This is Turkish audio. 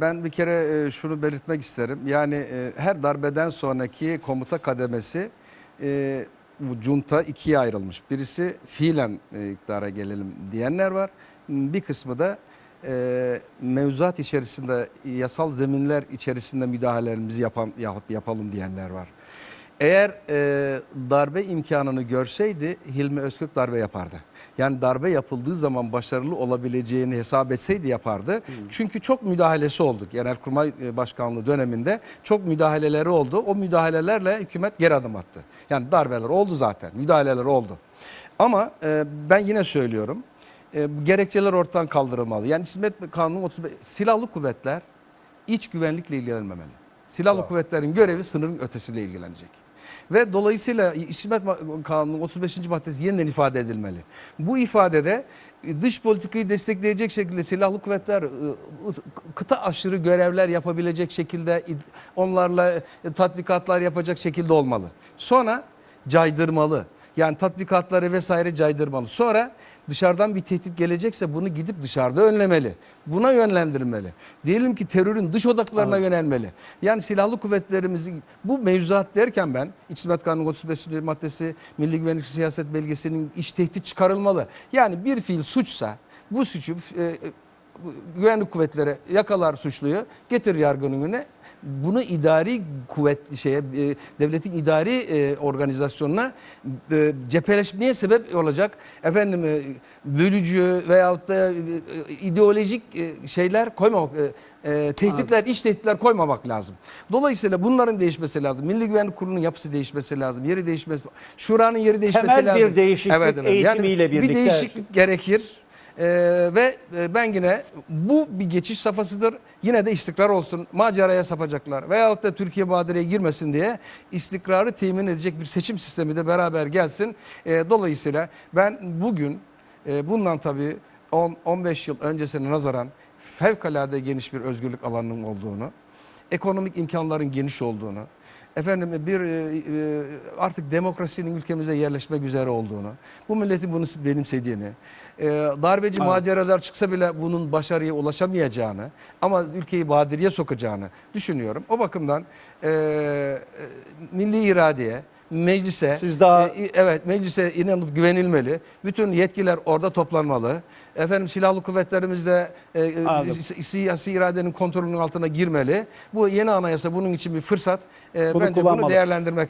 ben bir kere e, şunu belirtmek isterim. Yani e, her darbeden sonraki komuta kademesi e, bu junta ikiye ayrılmış. Birisi fiilen e, iktidara gelelim diyenler var. Bir kısmı da mevzuat içerisinde, yasal zeminler içerisinde müdahalelerimizi yapan, yap, yapalım diyenler var. Eğer e, darbe imkanını görseydi Hilmi Özkök darbe yapardı. Yani darbe yapıldığı zaman başarılı olabileceğini hesap etseydi yapardı. Çünkü çok müdahalesi oldu. Genelkurmay e, Başkanlığı döneminde çok müdahaleleri oldu. O müdahalelerle hükümet geri adım attı. Yani darbeler oldu zaten. Müdahaleler oldu. Ama e, ben yine söylüyorum. E, gerekçeler ortadan kaldırılmalı. Yani İsmet Kanunu 35 silahlı kuvvetler iç güvenlikle ilgilenmemeli. Silahlı kuvvetlerin görevi sınırın ötesiyle ilgilenecek. Ve dolayısıyla İsmet Kanunu 35. maddesi yeniden ifade edilmeli. Bu ifadede e, dış politikayı destekleyecek şekilde silahlı kuvvetler e, kıta aşırı görevler yapabilecek şekilde onlarla e, tatbikatlar yapacak şekilde olmalı. Sonra caydırmalı. Yani tatbikatları vesaire caydırmalı. Sonra dışarıdan bir tehdit gelecekse bunu gidip dışarıda önlemeli. Buna yönlendirmeli. Diyelim ki terörün dış odaklarına yönelmeli. Yani silahlı kuvvetlerimizi bu mevzuat derken ben İç Hizmet Kanunu 35. maddesi Milli Güvenlik Siyaset Belgesi'nin iç tehdit çıkarılmalı. Yani bir fiil suçsa bu suçu e, bu güvenlik kuvvetleri yakalar suçluyu getir yargının önüne bunu idari kuvvet şeye e, devletin idari e, organizasyonuna e, cepheleşmeye sebep olacak efendim e, bölücü veyahut da e, ideolojik e, şeyler koymamak e, e, tehditler iç tehditler koymamak lazım. Dolayısıyla bunların değişmesi lazım. Milli Güvenlik Kurulu'nun yapısı değişmesi lazım. Yeri değişmesi şuranın yeri değişmesi Temel bir lazım. değişiklik eğitimiyle Bir birlikte- değişiklik gerekir. Ee, ve e, ben yine bu bir geçiş safhasıdır. Yine de istikrar olsun. Maceraya sapacaklar. Veyahut da Türkiye badireye girmesin diye istikrarı temin edecek bir seçim sistemi de beraber gelsin. Ee, dolayısıyla ben bugün e, bundan tabii 10-15 yıl öncesine nazaran fevkalade geniş bir özgürlük alanının olduğunu, ekonomik imkanların geniş olduğunu, efendim bir e, e, artık demokrasinin ülkemize yerleşmek üzere olduğunu, bu milletin bunu benimsediğini, e, darbeci maceralar çıksa bile bunun başarıya ulaşamayacağını ama ülkeyi badiriye sokacağını düşünüyorum. O bakımdan e, milli iradeye, meclise, Siz daha- e, evet meclise inanıp güvenilmeli. Bütün yetkiler orada toplanmalı. Efendim silahlı kuvvetlerimiz de e, e, Anladım. siyasi iradenin kontrolünün altına girmeli. Bu yeni anayasa bunun için bir fırsat. E, Bunu bence bunu değerlendirmek